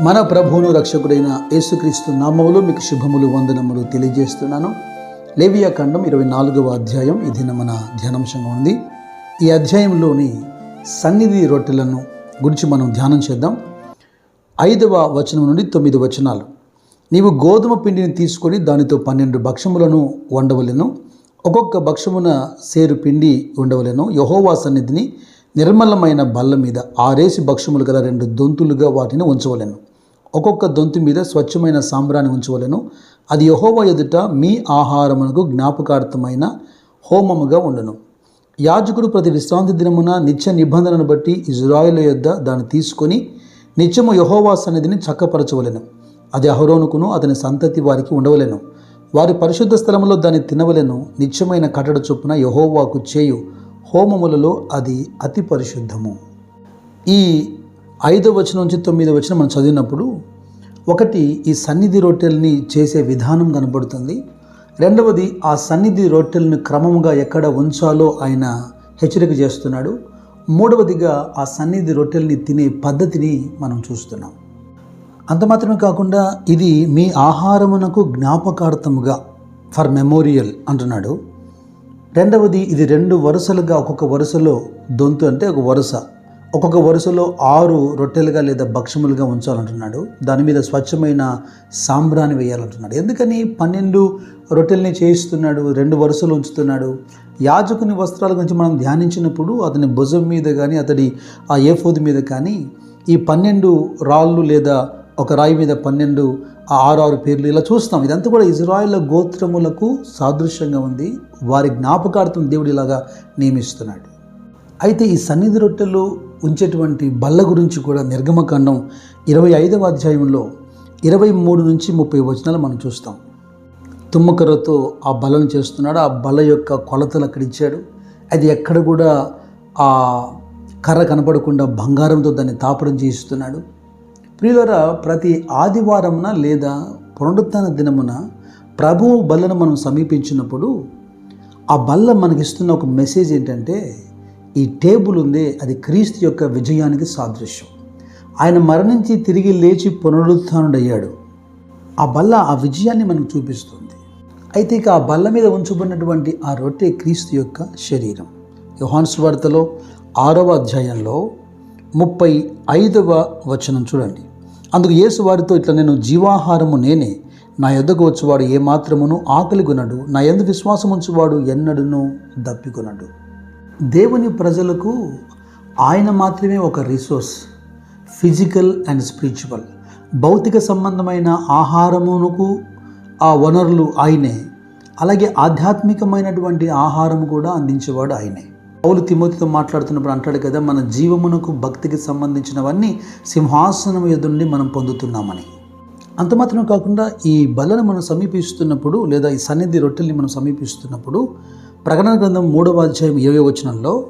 మన ప్రభువును రక్షకుడైన యేసుక్రీస్తు నామములు మీకు శుభములు వందనములు తెలియజేస్తున్నాను. లేవియా ఖండం ఇరవై నాలుగవ అధ్యాయం ఇది మన ధ్యానాంశంగా ఉంది. ఈ అధ్యాయంలోని సన్నిధి రొట్టెలను గురించి మనం ధ్యానం చేద్దాం. ఐదవ వచనం నుండి తొమ్మిది వచనాలు. నీవు గోధుమ పిండిని తీసుకొని దానితో పన్నెండు భక్షములను వండవలను. ఒక్కొక్క భక్షమున సేరు పిండి ఉండవలెను యహోవా సన్నిధిని నిర్మలమైన బల్ల మీద ఆరేసి భక్షములు గల రెండు దొంతులుగా వాటిని ఉంచవలెను. ఒక్కొక్క దొంతు మీద స్వచ్ఛమైన సాంబ్రాన్ని ఉంచవలెను. అది యహోవ ఎదుట మీ ఆహారమునకు జ్ఞాపకార్థమైన హోమముగా ఉండను. యాజకుడు ప్రతి విశ్రాంతి దినమున నిత్య నిబంధనను బట్టి ఇజ్రాయిల్ యొద్ద దాన్ని తీసుకొని నిత్యము యహోవా సన్నిధిని చక్కపరచవలెను. అది అహరోనుకును అతని సంతతి వారికి ఉండవలెను. వారి పరిశుద్ధ స్థలములో దాన్ని తినవలెను. నిత్యమైన కట్టడ చొప్పున యహోవాకు చేయు హోమములలో అది అతి పరిశుద్ధము. ఈ ఐదో వచనం నుంచి తొమ్మిదో వచనం మనం చదివినప్పుడు ఒకటి ఈ సన్నిధి రొట్టెల్ని చేసే విధానం కనబడుతుంది. రెండవది ఆ సన్నిధి రొట్టెలను క్రమముగా ఎక్కడ ఉంచాలో ఆయన హెచ్చరిక చేస్తున్నాడు. మూడవదిగా ఆ సన్నిధి రొట్టెల్ని తినే పద్ధతిని మనం చూస్తున్నాం. అంత మాత్రమే కాకుండా ఇది మీ ఆహారమునకు జ్ఞాపకార్థముగా ఫర్ మెమోరియల్ అంటున్నాడు. రెండవది ఇది రెండు వరుసలుగా ఒక్కొక్క వరుసలో దొంతు అంటే ఒక వరుస. ఒక్కొక్క వరుసలో ఆరు రొట్టెలుగా లేదా భక్షములుగా ఉంచాలంటున్నాడు. దాని మీద స్వచ్ఛమైన సాంబ్రాన్ని వేయాలంటున్నాడు. ఎందుకని? పన్నెండు రొట్టెల్ని చేయిస్తున్నాడు రెండు వరుసలు ఉంచుతున్నాడు. యాజకుని వస్త్రాల గురించి మనం ధ్యానించినప్పుడు అతని భుజం మీద కానీ అతడి ఆ ఏఫోది మీద కానీ ఈ పన్నెండు రాళ్ళు లేదా ఒక రాయి మీద పన్నెండు ఆ ఆరు ఆరు పేర్లు ఇలా చూస్తాం. ఇదంతా కూడా ఇజ్రాయిల్ గోత్రములకు సాదృశ్యంగా ఉంది. వారి జ్ఞాపకార్థం దేవుడు ఇలాగా నియమిస్తున్నాడు. అయితే ఈ సన్నిధి రొట్టెలు ఉంచేటువంటి బల్ల గురించి కూడా నిర్గమకాండం ఇరవై ఐదవ అధ్యాయంలో ఇరవై మూడు నుంచి ముప్పై వచనాలు మనం చూస్తాం. తుమ్మకర్రతో ఆ బలను చేస్తున్నాడు. ఆ బల యొక్క కొలతలు అక్కడ ఇచ్చాడు. అది ఎక్కడ కూడా ఆ కర్ర కనపడకుండా బంగారంతో దాన్ని తాపడం చేయిస్తున్నాడు. ప్రియులరా ప్రతి ఆదివారమున లేదా పునరుత్న దినమున ప్రభువు బల్లను మనం సమీపించినప్పుడు ఆ బల్ల మనకిస్తున్న ఒక మెసేజ్ ఏంటంటే ఈ టేబుల్ ఉందే అది క్రీస్తు యొక్క విజయానికి సాదృశ్యం. ఆయన మరణించి తిరిగి లేచి పునరుత్థానుడయ్యాడు ఆ బల్ల ఆ విజయాన్ని మనకు చూపిస్తుంది. అయితే ఇక ఆ బల్ల మీద ఉంచబడినటువంటి ఆ రొట్టె క్రీస్తు యొక్క శరీరం. యోహాన్స్ వార్తలో ఆరవ అధ్యాయంలో ముప్పై ఐదవ వచనం చూడండి. అందుకు యేసు వారితో ఇట్లా నేను జీవాహారము నేనే నా యొద్దకు వచ్చేవాడు ఏమాత్రమును ఆకలి కొనడు నా ఎందు విశ్వాసం ఉంచేవాడు ఎన్నడును దప్పికొనడు. దేవుని ప్రజలకు ఆయన మాత్రమే ఒక రిసోర్స్ ఫిజికల్ అండ్ స్పిరిచువల్. భౌతిక సంబంధమైన ఆహారమునకు ఆ వనరులు ఆయనే. అలాగే ఆధ్యాత్మికమైనటువంటి ఆహారం కూడా అందించేవాడు ఆయనే. పౌలు తిమోతితో మాట్లాడుతున్నప్పుడు అంటాడు కదా మన జీవమునకు భక్తికి సంబంధించినవన్నీ సింహాసనం ఎదుండి మనం పొందుతున్నామని. అంత మాత్రమే కాకుండా ఈ బలను మనం సమీపిస్తున్నప్పుడు లేదా ఈ సన్నిధి రొట్టెల్ని మనం సమీపిస్తున్నప్పుడు ప్రకటన గ్రంథం మూడవ అధ్యాయం ఇరవై వచనంలో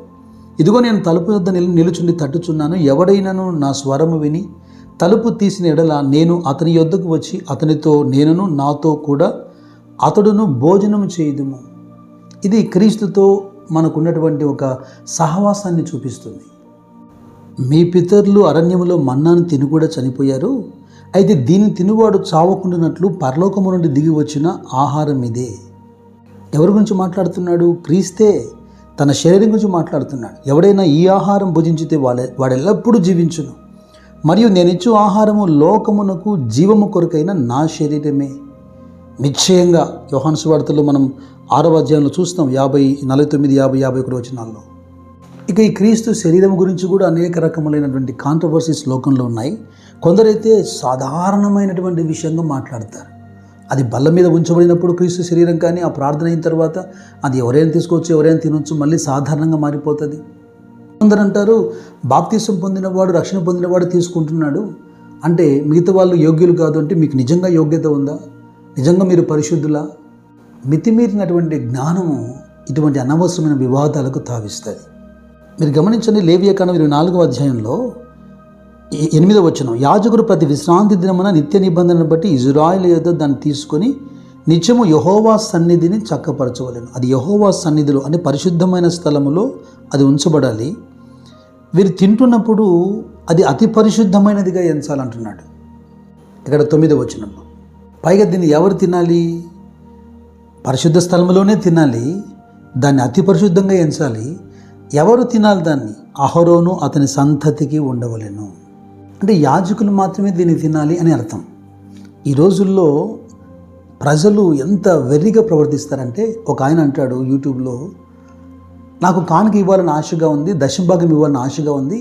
ఇదిగో నేను తలుపు వద్ద నిలు నిలుచుండి తట్టుచున్నాను. ఎవడైనాను నా స్వరము విని తలుపు తీసిన ఎడల నేను అతని యొద్దకు వచ్చి అతనితో నేనును నాతో కూడా అతడును భోజనం చేయదుము. ఇది క్రీస్తుతో మనకున్నటువంటి ఒక సహవాసాన్ని చూపిస్తుంది. మీ పితరులు అరణ్యంలో మన్నాను తిని కూడా చనిపోయారు. అయితే దీన్ని తినువాడు చావకుండానట్లు పరలోకము నుండి దిగి వచ్చిన ఆహారం ఇదే. ఎవరి గురించి మాట్లాడుతున్నాడు? క్రీస్తే తన శరీరం గురించి మాట్లాడుతున్నాడు. ఎవడైనా ఈ ఆహారం భుజించితే వాళ్ళ వాడెల్లప్పుడూ జీవించును. మరియు నేను ఇచ్చు ఆహారము లోకమునకు జీవము కొరకైన నా శరీరమే. నిశ్చయంగా యోహాను వార్తలు మనం ఆరవ అధ్యాయంలో చూస్తాం యాభై నలభై తొమ్మిది యాభై యాభై ఒకటి వచనాల్లో. ఇక ఈ క్రీస్తు శరీరం గురించి కూడా అనేక రకములైనటువంటి కాంట్రవర్సీస్ లోకంలో ఉన్నాయి. కొందరైతే సాధారణమైనటువంటి విషయంగా మాట్లాడతారు. అది బల్ల మీద ఉంచబడినప్పుడు క్రీస్తు శరీరం కానీ ఆ ప్రార్థన అయిన తర్వాత అది ఎవరైనా తీసుకోవచ్చు ఎవరైనా తినొచ్చు మళ్ళీ సాధారణంగా మారిపోతుంది. కొందరు అంటారు బాప్తీసం పొందినవాడు రక్షణ పొందినవాడు తీసుకుంటున్నాడు. అంటే మిగతా వాళ్ళు యోగ్యులు కాదు అంటే మీకు నిజంగా యోగ్యత ఉందా? నిజంగా మీరు పరిశుద్ధులా? మితిమీరినటువంటి జ్ఞానము ఇటువంటి అనవసరమైన వివాదాలకు తావిస్తుంది. మీరు గమనించండి లేవియకాండం ఇరవై నాలుగవ అధ్యాయంలో ఎనిమిదవ వచ్చిన యాజకుడు ప్రతి విశ్రాంతి దినమున నిత్య నిబంధనను బట్టి ఇజ్రాయిల్ ఏదో దాన్ని తీసుకొని నిత్యము యహోవా సన్నిధిని చక్కపరచవలెను. అది యహోవా సన్నిధిలో అంటే పరిశుద్ధమైన స్థలములో అది ఉంచబడాలి. వీరు తింటున్నప్పుడు అది అతి పరిశుద్ధమైనదిగా ఎంచాలంటున్నాడు. ఇక్కడ తొమ్మిదో వచనంలో పైగా దీన్ని ఎవరు తినాలి? పరిశుద్ధ స్థలంలోనే తినాలి దాన్ని అతి పరిశుద్ధంగా ఎంచాలి. ఎవరు తినాలి దాన్ని? అహరోను అతని సంతతికి ఉండవలెను. అంటే యాజకులు మాత్రమే దీన్ని తినాలి అని అర్థం. ఈ రోజుల్లో ప్రజలు ఎంత వెర్రిగా ప్రవర్తిస్తారంటే ఒక ఆయన అంటాడు యూట్యూబ్లో నాకు కానుక ఇవ్వాలని ఆశగా ఉంది దశంభాగం ఇవ్వాలని ఆశగా ఉంది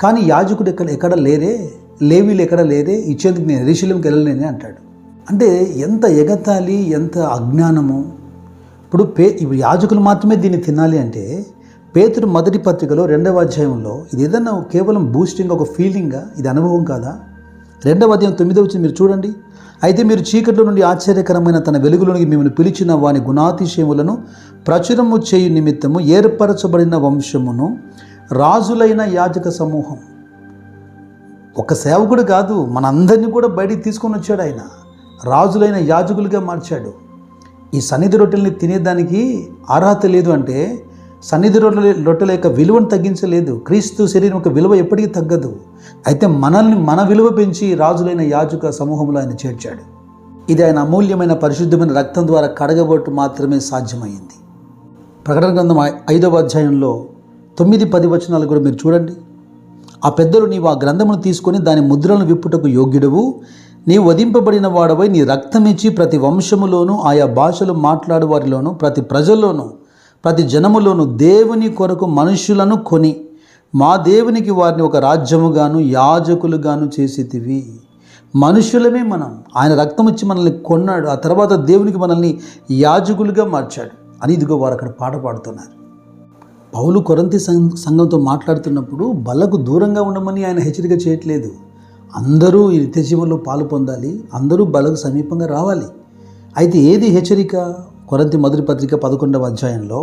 కానీ యాజకుడు ఎక్కడ ఎక్కడ లేరే లేవీలు ఎక్కడ లేరే ఇచ్చేందుకు నేను ఎరిశీలంకి వెళ్ళలేని అంటాడు. అంటే ఎంత ఎగతాళి ఎంత అజ్ఞానము. ఇప్పుడు పే ఇప్పుడు యాజకులు మాత్రమే దీన్ని తినాలి అంటే పేతురు మొదటి పత్రికలో రెండవ అధ్యాయంలో ఇది ఏదన్నా కేవలం బూస్టింగ్ ఒక ఫీలింగా ఇది అనుభవం కాదా? రెండవ అధ్యాయం తొమ్మిదవ వచ్చింది మీరు చూడండి. అయితే మీరు చీకట్లో నుండి ఆశ్చర్యకరమైన తన వెలుగులోనికి మిమ్మల్ని పిలిచిన వాని గుణాతిశయములను ప్రచురము చేయు నిమిత్తము ఏర్పరచబడిన వంశమును రాజులైన యాజక సమూహం. ఒక సేవకుడు కాదు మనందరినీ కూడా బయటికి తీసుకొని వచ్చాడు ఆయన. రాజులైన యాజకులుగా మార్చాడు. ఈ సన్నిధి రొట్టెల్ని తినేదానికి అర్హత లేదు అంటే సన్నిధి రొట్టెల రొట్టెల యొక్క విలువను తగ్గించలేదు. క్రీస్తు శరీరం యొక్క విలువ ఎప్పటికీ తగ్గదు. అయితే మనల్ని మన విలువ పెంచి రాజులైన యాజక సమూహంలో ఆయన చేర్చాడు. ఇది ఆయన అమూల్యమైన పరిశుద్ధమైన రక్తం ద్వారా కడగబోటు మాత్రమే సాధ్యమైంది. ప్రకటన గ్రంథం ఐదవ అధ్యాయంలో తొమ్మిది పది వచనాలు కూడా మీరు చూడండి. ఆ పెద్దలు నీవు ఆ గ్రంథమును తీసుకొని దాని ముద్రలను విప్పుటకు యోగ్యుడవు. నీ వధింపబడిన వాడవై నీ రక్తమిచ్చి ప్రతి వంశములోనూ ఆయా భాషలు మాట్లాడు వారిలోనూ ప్రతి ప్రజల్లోనూ ప్రతి జనములోను దేవుని కొరకు మనుషులను కొని మా దేవునికి వారిని ఒక రాజ్యముగాను యాజకులుగాను చేసేటివి మనుషులమే మనం. ఆయన రక్తం ఇచ్చి మనల్ని కొన్నాడు. ఆ తర్వాత దేవునికి మనల్ని యాజకులుగా మార్చాడు. అని ఇదిగో వారు అక్కడ పాట పాడుతున్నారు. పౌలు కొరంతి సం- సంఘంతో మాట్లాడుతున్నప్పుడు బలకు దూరంగా ఉండమని ఆయన హెచ్చరిక చేయట్లేదు. అందరూ ఈ నిత్యజీవంలో పాలు పొందాలి. అందరూ బలకు సమీపంగా రావాలి. అయితే ఏది హెచ్చరిక? కొరంతి మొదటి పత్రిక పదకొండవ అధ్యాయంలో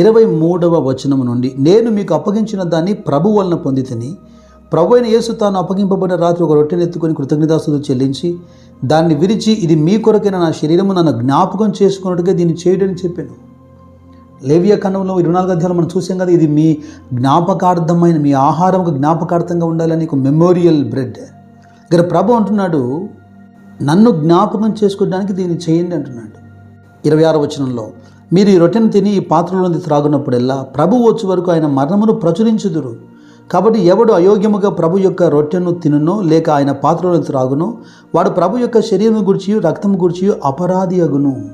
ఇరవై మూడవ వచనం నుండి నేను మీకు అప్పగించిన దాన్ని ప్రభు వలన పొందితని. ప్రభు అయిన యేసు తాను అప్పగింపబడిన రాత్రి ఒక రొట్టెను ఎత్తుకొని కృతజ్ఞతాస్తులు చెల్లించి దాన్ని విరిచి ఇది మీ కొరకైన నా శరీరము నన్ను జ్ఞాపకం చేసుకున్నట్టుగా దీన్ని చేయడని చెప్పాను. లేవియా కన్నంలో ఇరవై నాలుగు అధ్యాయులు మనం చూసాం కదా ఇది మీ జ్ఞాపకార్థమైన మీ ఆహారం ఒక జ్ఞాపకార్థంగా ఉండాలని ఒక మెమోరియల్ బ్రెడ్. ఇక్కడ ప్రభు అంటున్నాడు నన్ను జ్ఞాపకం చేసుకోవడానికి దీన్ని చేయండి అంటున్నాడు. ఇరవై ఆరు వచనంలో మీరు ఈ రొట్టెను తిని ఈ పాత్రలోని త్రాగునప్పుడెల్లా ప్రభు వచ్చే వరకు ఆయన మరణమును ప్రచురించుదురు. కాబట్టి ఎవడు అయోగ్యముగా ప్రభు యొక్క రొట్టెను తినునో లేక ఆయన పాత్రలో త్రాగునో వాడు ప్రభు యొక్క శరీరం గురించి రక్తం గురించి అపరాధి అగును.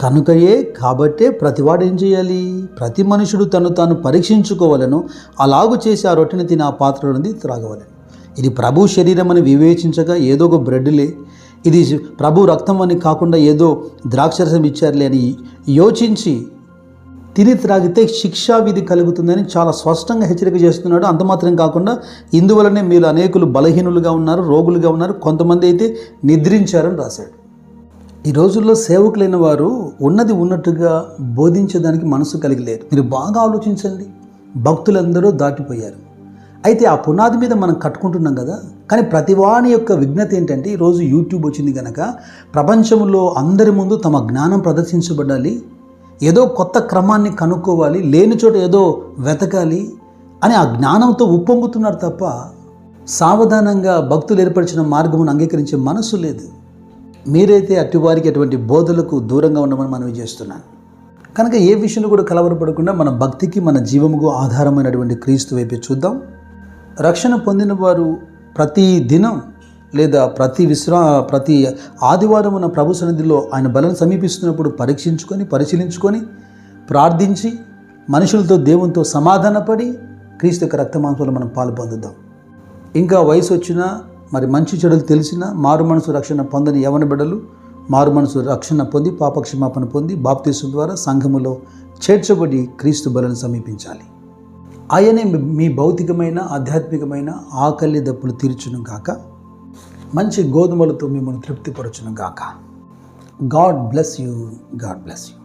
కనుకయే కాబట్టే ప్రతివాడు ఏం చేయాలి? ప్రతి మనుషుడు తను తాను పరీక్షించుకోవాలను అలాగు చేసి ఆ రొట్టెని తిని ఆ పాత్ర త్రాగవలను. ఇది ప్రభు శరీరం అని వివేచించగా ఏదో ఒక బ్రెడ్లే ఇది ప్రభు రక్తం అని కాకుండా ఏదో ద్రాక్షరసం ఇచ్చారులే అని యోచించి తిని త్రాగితే శిక్షా విధి కలుగుతుందని చాలా స్పష్టంగా హెచ్చరిక చేస్తున్నాడు. అంతమాత్రం కాకుండా ఇందువలనే మీరు అనేకులు బలహీనులుగా ఉన్నారు రోగులుగా ఉన్నారు. కొంతమంది అయితే నిద్రించారని రాశాడు. ఈ రోజుల్లో సేవకులైన వారు ఉన్నది ఉన్నట్టుగా బోధించడానికి మనసు కలిగి లేరు మీరు బాగా ఆలోచించండి. భక్తులందరూ దాటిపోయారు. అయితే ఆ పునాది మీద మనం కట్టుకుంటున్నాం కదా కానీ ప్రతివాని యొక్క విజ్ఞత ఏంటంటే ఈరోజు యూట్యూబ్ వచ్చింది కనుక ప్రపంచంలో అందరి ముందు తమ జ్ఞానం ప్రదర్శించబడాలి ఏదో కొత్త క్రమాన్ని కనుక్కోవాలి లేని చోట ఏదో వెతకాలి అని ఆ జ్ఞానంతో ఉప్పొంగుతున్నారు తప్ప సావధానంగా భక్తులు ఏర్పరిచిన మార్గమును అంగీకరించే మనసు లేదు. మీరైతే అటువారికి అటువంటి బోధలకు దూరంగా ఉండమని మనవి చేస్తున్నాను. కనుక ఏ విషయంలో కూడా కలవరపడకుండా మన భక్తికి మన జీవముకు ఆధారమైనటువంటి క్రీస్తు వైపు చూద్దాం. రక్షణ పొందిన వారు ప్రతి దినం లేదా ప్రతి విశ్రా ప్రతి ఆదివారం ఉన్న ప్రభు సన్నిధిలో ఆయన బలను సమీపిస్తున్నప్పుడు పరీక్షించుకొని పరిశీలించుకొని ప్రార్థించి మనుషులతో దేవునితో సమాధానపడి క్రీస్తు యొక్క రక్తమాంసంలో మనం పాలు పొందుదాం. ఇంకా వయసు వచ్చినా మరి మంచి చెడులు తెలిసిన మారు మనసు రక్షణ పొందని యవన బిడ్డలు మారు మనసు రక్షణ పొంది పాపక్షమాపణ పొంది బాప్తీసు ద్వారా సంఘములో చేర్చబడి క్రీస్తు బలను సమీపించాలి. ఆయనే మీ- భౌతికమైన ఆధ్యాత్మికమైన ఆకలి దప్పులు తీర్చును గాక. మంచి గోధుమలతో మిమ్మల్ని తృప్తిపరచును గాక. God bless you. God bless you.